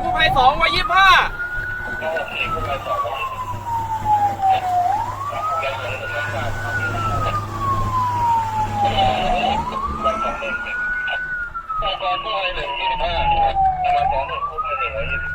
กู้ภัยสองวัยยี่ห้าตอนกู้ภัยหนึ่งยี่ห้าตอนวัยหนึ่งวัยยี่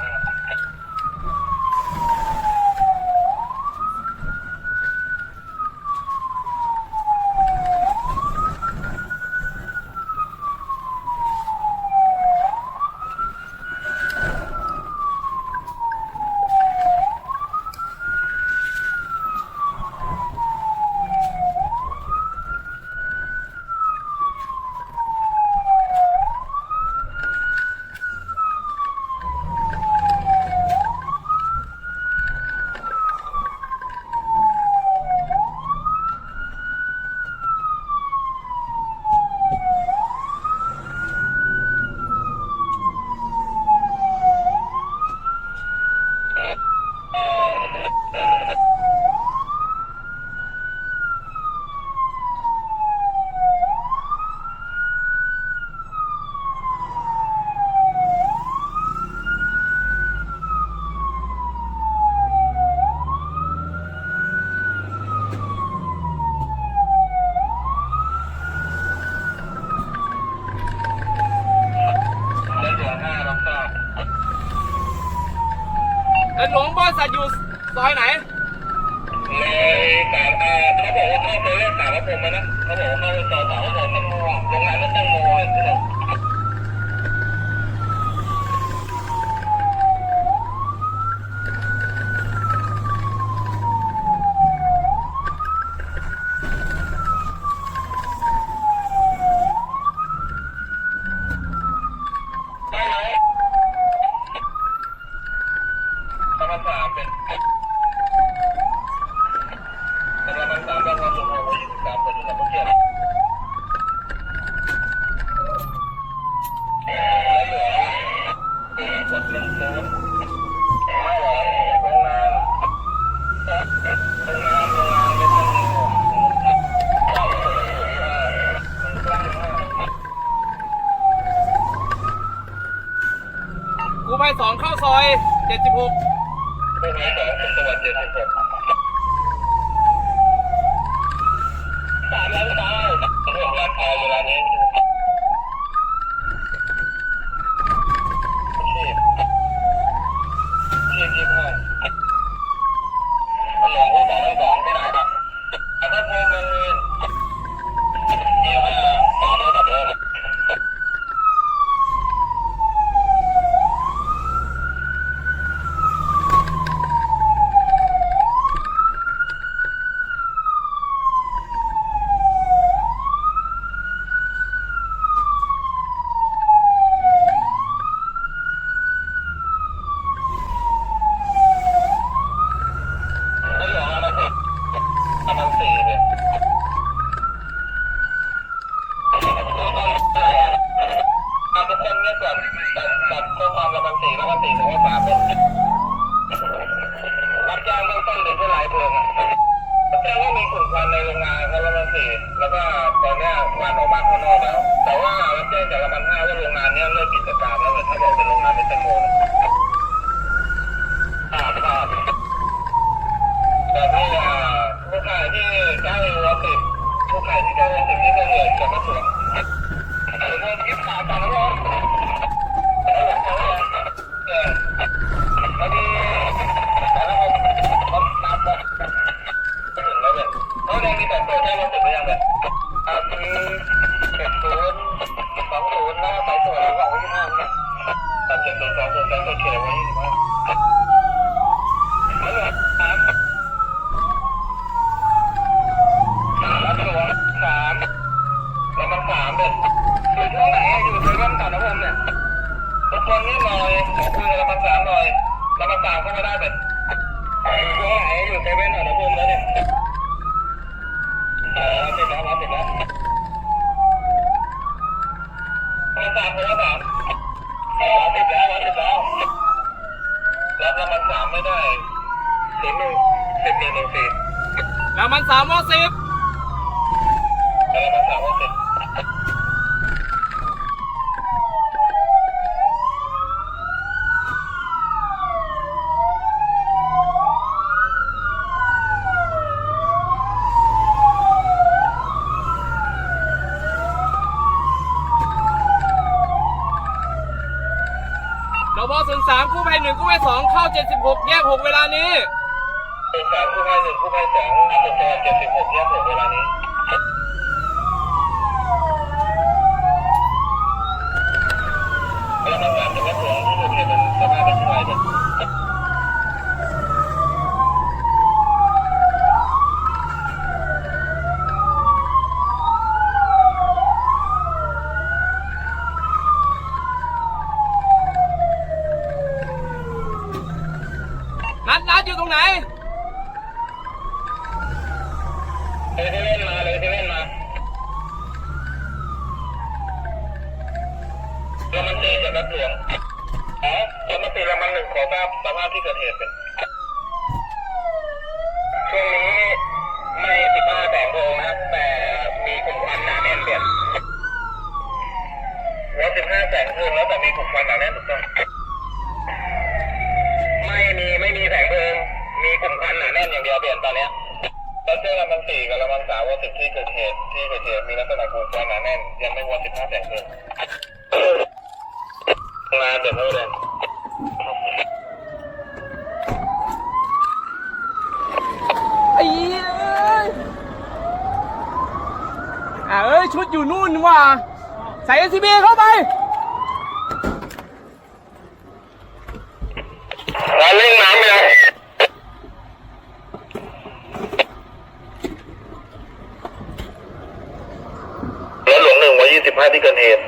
หลวงพ่อสัตว์อยู่ซอยไหนเลยสามอ่าเขาบอกว่าเข้าไปเล่นสามพระพรหมนะเขาบอกว่าเขาไปต่อสามพระพรหมมันโมงโรงงานก็ตั้งโมง ตอนนี้ควันออกมาข้างนอกแล้ว แต่ว่ารับแจ้งจากละมันห้าว่าโรงงานนี้เลิกกิจการแล้วเหมือนถ้าบอกเป็นโรงงานเป็นแตงโมอ่าครับแต่ที่อผู้ขายที่เก้าวอสิบผู้ขายที่เก้าวอสิบที่เกิดเหตุจะมาตรวจเรื่องที่ขาดจากแล้วพอดีแล้วเขาตามบอกถึงแล้วเนี่ยเขาแดงมีแต่ตัวใช้มาถึงหรือยังเนี่ย เจ็ดศูนย์สองศูนย์นะสายตรวจสองยี่ห้าเนี่ยตัดเจ็ดศูนย์สองศูนย์สายตรวจเขตวันที่สิบห้าแล้วเหรอครับรับตัวสามแล้วมันสามเด็ดอยู่ที่ไหนอยู่ในร่มตัดน้ำผมเนี่ย ทุกคนนี่หน่อยขอคุยกับระบังสามหน่อยระบังสามเข้ามาได้เป็นอยู่ตรงไหนอยู่เซเว่นหน่อยนะพุ่มแล้วเนี่ยเออติดแล้วรับติดแล้วระบังสามคนละสามเออรับติดแล้วรับติดแล้วรับระบังสามไม่ได้ศูนย์หนึ่งสิบหนึ่งหนึ่งสี่ แล้วมันสามวอสิบ แล้วระบังสามว่าสิบ รบศูนย์สามกู้ภัย หนึ่งกู้ภัยสองเข้าเจ็ดสิบหกแยกหกเวลานี้ศูนย์สามคู่ภัยหนึ่งคู่ภัยสองจุดตัวเจ็ดสิบหกแยกหกเวลานี้แล้วมันสามจะไม่ถึงที่ถูกเห็นเป็นสภาพเป็นยังไรเนี่ย นัดนัดอยู่ตรงไหน เลยที่เล่นมาเลยที่เล่นมาแล้วมันเจอจากรถหลวงอ๋อแล้วมันตีแล้วมันหนึ่งขอทรา บสภาพที่เกิดเหตุเป็นช่วงนี้ไม่สิบห้าแสงโรงนะครับ แต่มีกลุ่มควันหนาแน่นเปลี่ยนแล้วสิบห้าแสงเพลิงแล้วแต่มีกลุ่มควันหนาแน่นถูกต้อง ไม่มีไม่มีแสงเพลิง มีกลุ่มควันหนาแน่นอย่างเดียวเปลี่ยนตอนเนี้ยแล้วเจอระบังสี่กับระบังสามว่าสิบที่เกิดเหตุที่เกิดเหตุมีลักษณะกลุ่มควันหนาแน่น ยังไม่วอสิบห้าแสงเพลิงงานเดี๋ยวเท่าเดิม ไอ้เอ้ยอ่าเอ้ ยชุดอยู่นู่นว่ะใส่เอซีบีเข้าไปงานเล่นน้ำยังรถหลวงหนึ่งวันยี่สิบห้าที่เกิดเหตุ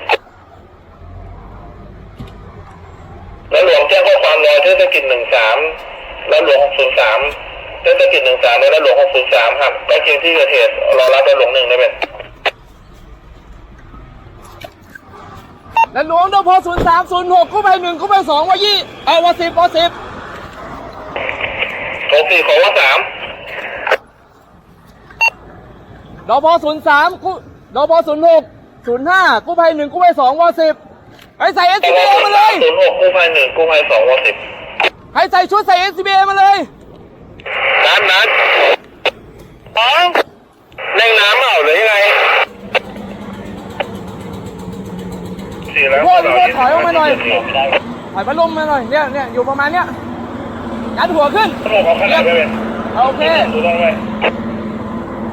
แล้วหลวงแจ้งข้อความรอยเทศกิจหนึ่งสามแล้วหลวงหกศูนย์สามเทศกิจหนึ่งสามแล้วหลวงหกศูนย์สามครับใกล้เคียงที่เกิดเหตุรอรับแล้วหลวงหนึ่งได้ไหม แล้ว หลวงดพศูนย์สามศูนย์หกกู้ภัยหนึ่งกู้ภัยสองวายี่เออวาสิบวาสิบหกสี่ขอว่าสามดพศูนย์สามกู้ดพศูนย์หกศูนย์ห้ากู้ภัยหนึ่งกู้ภัยสองวาสิบให้ใส่เอซีบีมาเลยศูนย์หกกู้ภัยหนึ่งกู้ภัยสองวสิบให้ใส่ชุดใส่เอซีบีมาเลยน้ำน้ำอ๋อเล่งน้ำเปล่าหรือยั งไงสี่แล้วพ่อพ่อถอยออกมาหน่อย ถอยพัดลมมาหน่อยเนี่ยเนี่ยอยู่ประมาณเนี้ยยัดหัวขึ้นต้องบอกขนาดได้ไหมโอเคดูต้องไหม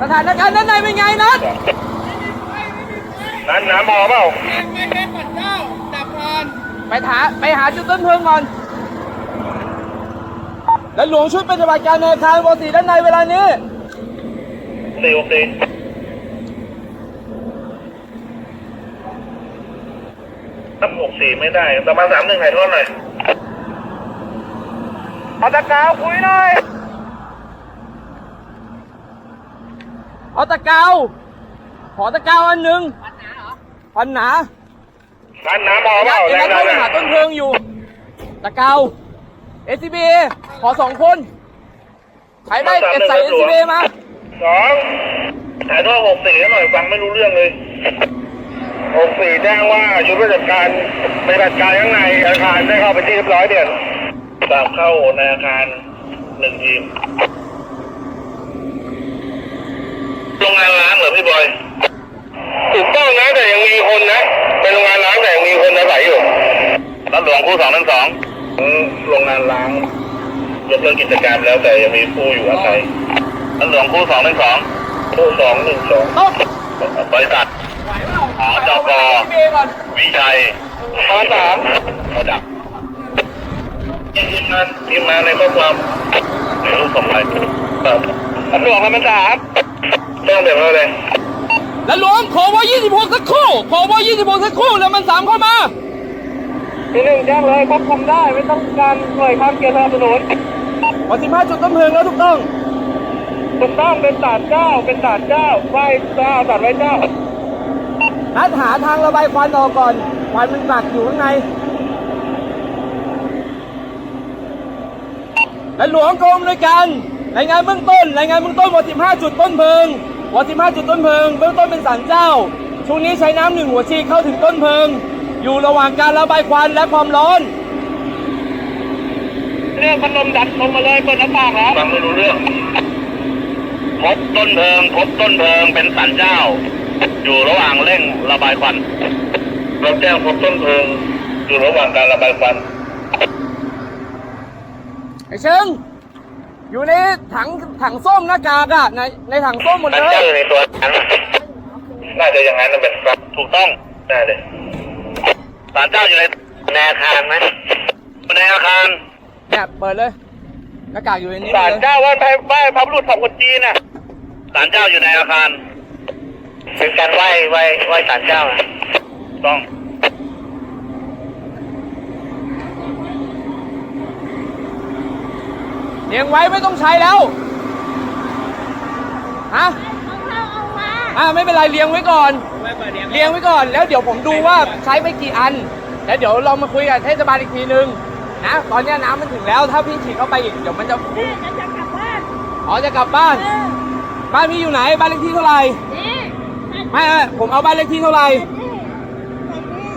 สถานการณ์ด้านในเป็นไงนัดน้ำน้ำพอเปล่าไปหาไปหาจุดต้นเพลิงก่อนแล้วหลวงชุดปฏิบัติการในอาคารวสีด้านในเวลานี้สี่โอเคถ้าหก สี่ไม่ได้ประมาณสามหนึ่งถ่ายทอดหน่อยเอาตะกาวคุยหน่อย เอาตะกาวขอตะกาวอันหนึ่งพันหนาเหรอพันหนาน้ำน้ำพอเปยัล่าดยัดแรงเข้าไปๆหาอะต้นเพลิงอยู่ ตะกาว SCB ขอสองคนใครได้ใส่เอสบีมาสองถ่ายทอดหกสี่ให้หน่อยฟังไม่รู้เรื่องเลย หกสี่แจ้งว่าชุดปฏิบัติการปฏิบัติการข้างในอาคารได้เข้าไปที่เรียบร้อยเดือนตามเข้าในอาคารหนึ่งทีมโรงงานล้างเหรอพี่บอยถูกต้องนะแต่ยังมีคนนะเป็นโรงงานล้างแต่ยังมีคนอาศัยอยู่รัฐหลวงคู่สองหนึ่งสองโรงงานล้างยกเลิกกิจการแล้วแต่ยังมีผู้อยู่อาศัยรัฐหลวงคู่สองหนึ่งสองคู่สองหนึ่งสองต้องบริษัทไหวเปล่าอ๋อจกเอสบีก่อนวิชัยปสามระดับทีมงานทีมงานในข้อความในรูปส่งไปครับอันหลวงมันสามต้องเดี๋ยวเราเลยแล้วหลวงขอวอ26 สักครู่ ขอวอ26 สักครู่ แล้วมันสามเข้ามาทีหนึ่งแจ้งเลยควบคุมได้ไม่ต้องการหน่วยข้ามเกียร์สนับสนุนพอ15จุดต้นเพลิงแล้วถูกต้องถูกต้องเป็นศาลเจ้า เป็นศาลเจ้าไหว้เจ้าศาลไหว้เจ้า นัดหาทางระบายควันออกก่อนควันมันหนักอยู่ข้างในและหลวงกรมด้วยกันรายงานเบื้องต้นรายงานเบื้องต้นว15จุดต้นเพลิงว15จุดต้นเพลิงเบื้องต้นเป็นสารเจ้าช่วงนี้ใช้น้ำหนึ่งหัวฉีดเข้าถึงต้นเพลิง อยู่ระหว่างการระบายควันและความร้อน เรื่องพัดลมดัดลงมาเลยเปิดหน้าต่างแล้วฟังไม่รู้เรื่อง พบต้นเพลิง พบต้นเพลิงเป็นสันเจ้า อยู่ระหว่างเร่งระบายควันรับแจ้งพบต้นเพลิงอยู่ระหว่างการระบายควันไอ้เชิงอยู่ในถังถังส้มหน้ากากอะในในถังส้มหมดสันเลยเจ้าอยู่ในตัวนั้นน่าจะอย่างนั้นนะเป็นครับถูกต้องได้เลยสันเจ้าอยู่ในในอาคารไหมในอาคารเนี่ยเปิดเลยหน้ากากอยู่ในนี้หมศาดลเลยเจ้าไหว้พระไหว้พระบุรุษของคนจีนน่ะศาลเจ้าอยู่ในอาคาร เป็นการไหว้ไหว้ไหว้ศาลเจ้านะต้อง เลี้ยงไว้ไม่ต้องใช้แล้วฮะเอาเข้าเอามาอ่าไม่เป็นไรเลี้ยงไว้ก่อน เลี้ยงไว้ก่อน แล้วเดี๋ยวผมดูว่าใช้ไปกี่อัน แล้วเดี๋ยวเรามาคุยกับเทศบาลอีกทีนึงนะตอนเนี้ยน้ำมันถึงแล้ว ถ้าพี่ฉีดเข้าไปอีกเดี๋ยวมันจะแม่จะจะกลับบ้านอ๋อจะกลับบ้าน เออบ้านพี่อยู่ไหนบ้านเลขที่เท่าไหร่ นี่ ไม่ไม่ผมเอาบ้านเลขที่เท่าไหร่นี่แบบนี้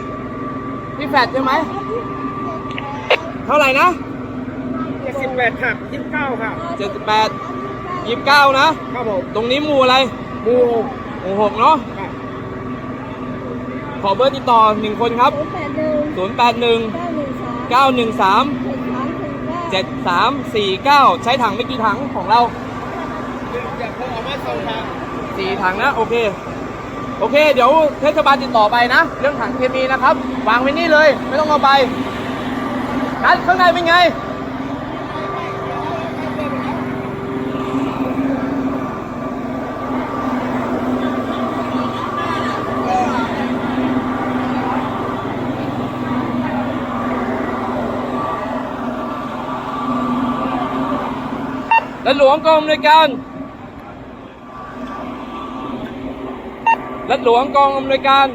พี่แฟดใช่ไหม เท่าไหร่นะเจ็ดสิบแปดครับยี่สิบเก้าครับเจ็ดสิบแปดยี่สิบเก้านะ ครับผม ตรงนี้หมู่อะไร หมูหกหมู่หกเนาะ ครับขอเบอร์ติดต่อหนึ่งคนครับศูนย์แปดหนึ่ง0 8 1เก้าหนึ่งสาม9 1 3เจ็ดสามถึงเก้า7 3 4 9ใช้ถังไม่กี่ถังของเราอยากเพิ่งออกมาสองทางสี่ถังนะ โอเค โอเค เดี๋ยวเทศบาลติดต่อไปนะ เรื่องถังเคมีนะครับ วางไว้นี่เลย ไม่ต้องเอาไปนัดข้างในเป็นไง และหลวงกรมในวยการ และหลวงกองอำนวยการ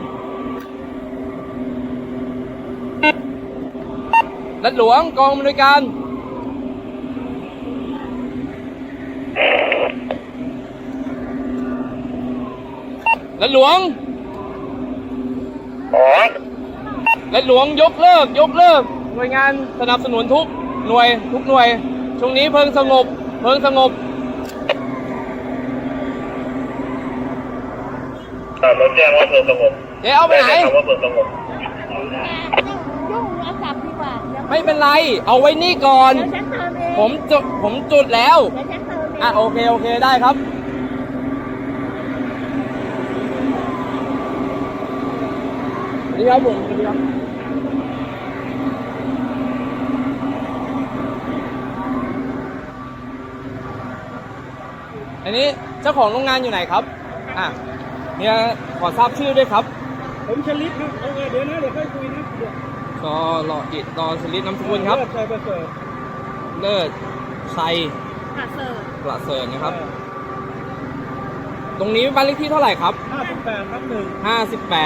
และหลวงกองอำนวยการและหลวงอ๋อและหลวงยกเลิก ยกเลิก หน่วยงานสนับสนุนทุกหน่วยทุกหน่วย ช่วงนี้เพิ่งสงบ เพิ่งสงบ เราแจ้งว่าเพลิงสงบเดี๋ยวเอาไปไหน ด้คำว่าเพลิงสงบยุ่งเอากลับดีกว่าดี๋ยวไม่เป็นไร เอาไว้นี่ก่อน เดี๋ยวฉันเติมเองผมจุดผมจุดแล้ว เดี๋ยวฉันเติมเองอะโอเคโอเคได้ครับ สวัสดีครับผมสวัสดีครับ อันนี้เจ้าของโรงงานอยู่ไหนครับ อะ เนี่ยขอทราบชื่อด้วยครับผมชลิดครับเอาไงเดี๋ยวนะเดี๋ยวค่อยคุยนะเดี๋ยวกอรออิดตอสลิดน้ำสกุลครับ เลิศชัยประเสริฐเลิศชัยค่ะเสิร์ฟประเสริฐนะครับ ตรงนี้บ้านเลขที่เท่าไหร่ครับ ห้าสิบแปดครับหนึ่ง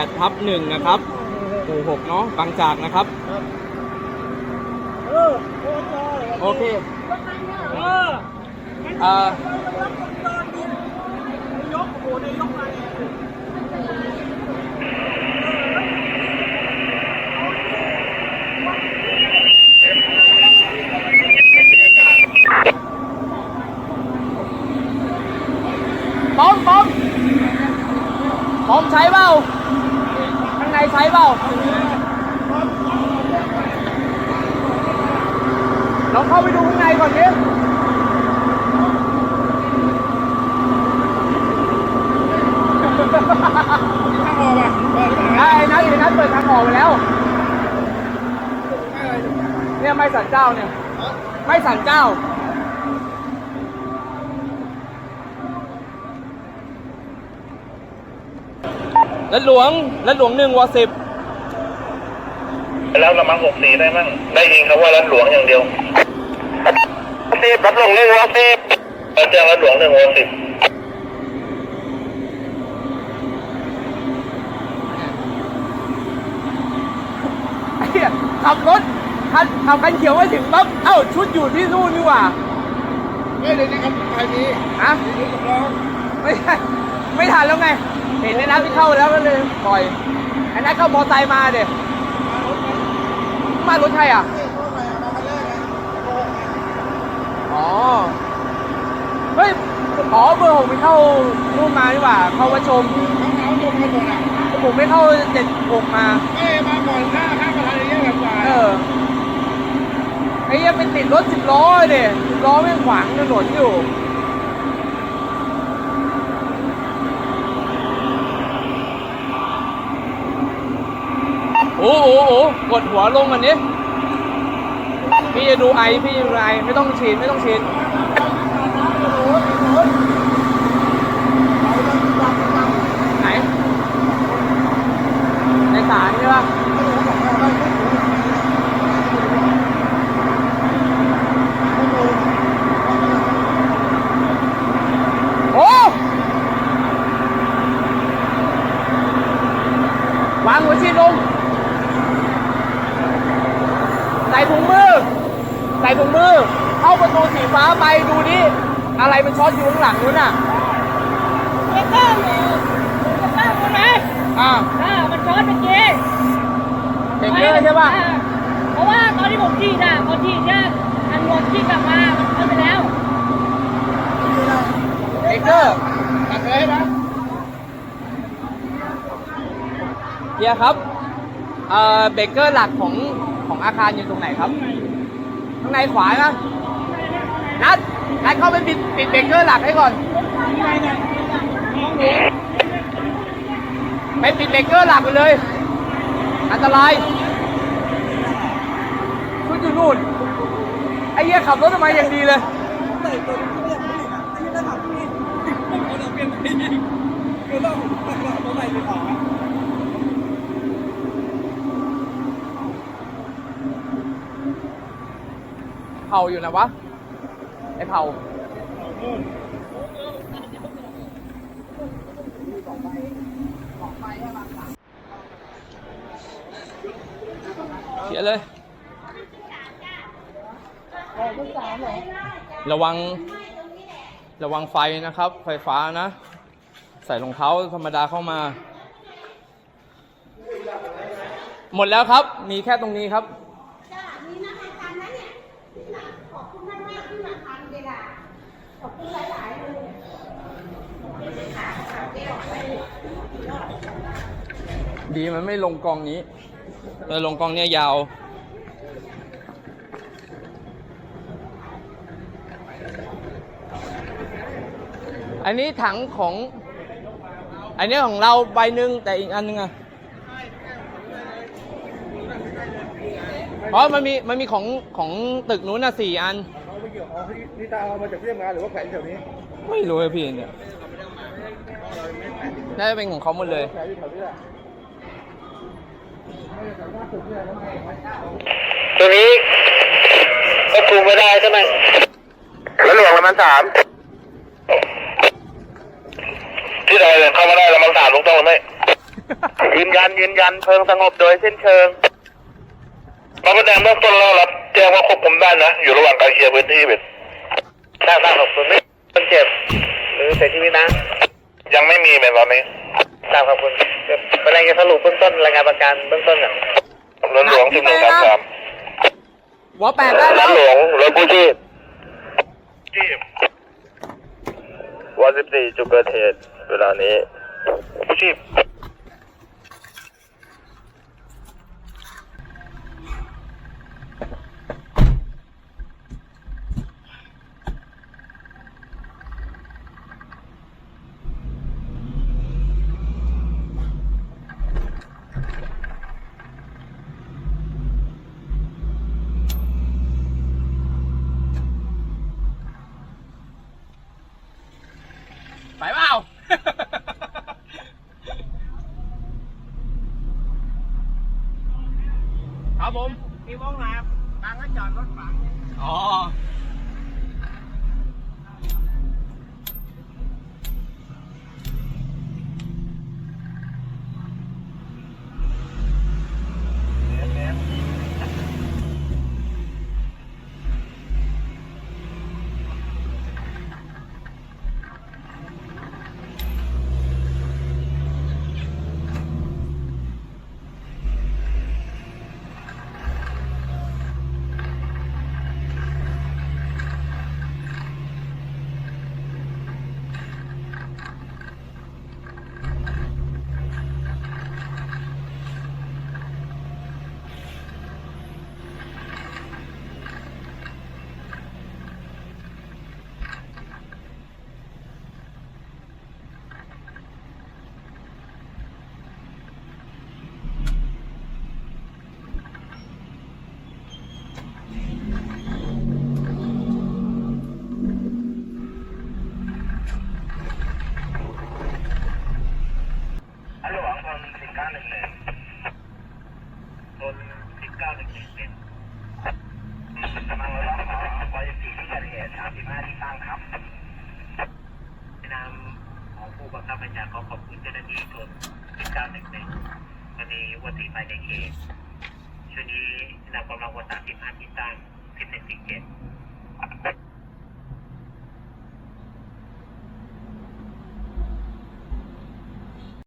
58ทับหนึ่งนะครับหมู่หกเนาะบางจากนะครับ ครับเออโอ้ยโอเครถมันเนอะเออมันเอ่อ บอมบอมบอมใช้เปล่าข้างในใช้เปล่าลองเข้าไปดูข้างในก่อนดิข้างออกอะเปิดไปไหนไอ้นัทไอ้นัทเปิดทางออกไปแล้วเนี่ยไม่สันเจ้าเนี่ยไม่สันเจ้า รัดหลวงรัดหลวงหนึ่งวสิบแล้วละมั้งหกสี่ได้มั้งได้ยินคำว่ารัดหลวงอย่างเดียวสิบรัดหลวงหนึ่งวสิบเราแจ้งรัดหลวงหนึ่งวสิบไอ้เหี้ยขับรถคันขับคันเขียวไม่ถึงปั๊บเอ้าชุดอยู่ที่นู่นนี่หว่าเฮ้ยเดี๋ยวนี้ครับใครนี้ฮะนี่สำรองไม่ใช่ไม่ทันแล้วไง เห็นในนัทที่เข้าแล้วก็เลยปล่อยไอ้นัทเข้ามอไซค์มาเดี๋ยมารถใครอะอ๋อ เฮ้ย อ๋อเบอร์ผมไปเข้านู่นมาดีกว่าเข้าวัดชมเขาเอาลงมาหมดอะผมไม่เข้าเจ็ดหกมาเอ้ยมาก่อนหน้าข้างประธานอย่างเงี้ยแบบกว่าเออไอ้เหี้ยังเป็นติดรถสิบล้อเลยดิสิบล้อไม่งขวางถนนอยู่ อ้โหโอ้โหกดหัวลงมันนี้พี่จะดูไอพี่จะดูไอไม่ต้องฉีดไม่ต้องฉีดไหนในสารใช่ปะโอ้ วางหัวชีดลง ใส่ถุงมือ ใส่ถุงมือ เข้าประตูสีฟ้าไปดูดิอะไรมันช็อตอยู่ข้างหลังนู้นน่ะไม่กล้าเลยจะกล้าใช่ไหมอ่าอ่ามันช้อนเมื่อกี้เห็นเยอะใช่ปะอ่าเพราะว่าตอนที่ผมฉีดอะพอฉีดเนี่ยอันรวมฉีดกลับมา มันเข้าไปแล้วเบเกอร์ตัดเลยนะเฮียครับเอ่อเบเกอร์หลักของ ของอาคารอยู่ตรงไหนครับ ข้างในขวานะนัดนัดเข้าไปปิดปิดเบรกเกอร์หลักให้ก่อน ไปปิดเบรกเกอร์หลักไปเลย อันตรายชุดอยู่นู่น ไอ้เหี้ยขับรถทำไมอย่างดีเลยเเผาอยู่นะวะ ไอ้เผาเขียนเลย ระวัง ระวังไฟนะครับ ไฟฟ้านะ ใส่รองเท้าธรรมดาเข้ามา หมดแล้วครับ มีแค่ตรงนี้ครับ จ้ามีนักอาขอบคุณมากมากที่มาทันเวลาขอบคุณหลายๆเลยดีมันไม่ลงกองนี้แต่ลงกองเนี้ยยาวอันนี้ถังของ อันนี้ของเราใบหนึ่งแต่อีกอันหนึงอะ เพราะมันมี มันมีของของตึกนู้นน่ะสี่อัน เอาไปเกี่ยวอ๋อนี่ตาเอามาจากเรื่องงานหรือว่าแขวนแถวนี้ไม่รู้เลยพี่เนี่ย น่าจะเป็นของเขาหมดเลย แขวนอยู่แถวนี้แหละตัวนี้ควบคุมไม่ได้ใช่ไหมรัดหลวงละมันสามที่ใดเข้ามาได้ละมันสามลุงต้องหรือไม่ยืนยันยืนยันเพลิงสงบโดยสิ้นเชิง มาแสดงเบื้องต้นเรารับแจ้งว่าควบคุมได้นะ อยู่ระหว่างการเคลียร์พื้นที่เป็นหน้าหน้าขอบคุณไม่คนเจ็บ หรือเสียชีวิตนะ ยังไม่มีในตอนนี้ทราบครับคุณเดี๋ยวเป็นรายงานสรุปเบื้องต้นรายงานประกันเบื้องต้นก่อนเรือหลวงสิบหนึ่งสามสามหัวแปดได้แล้วหลวงเรือกู้ชีพชีพวันสิบสี่จุดเกิดเหตุเวลานี้กู้ชีพ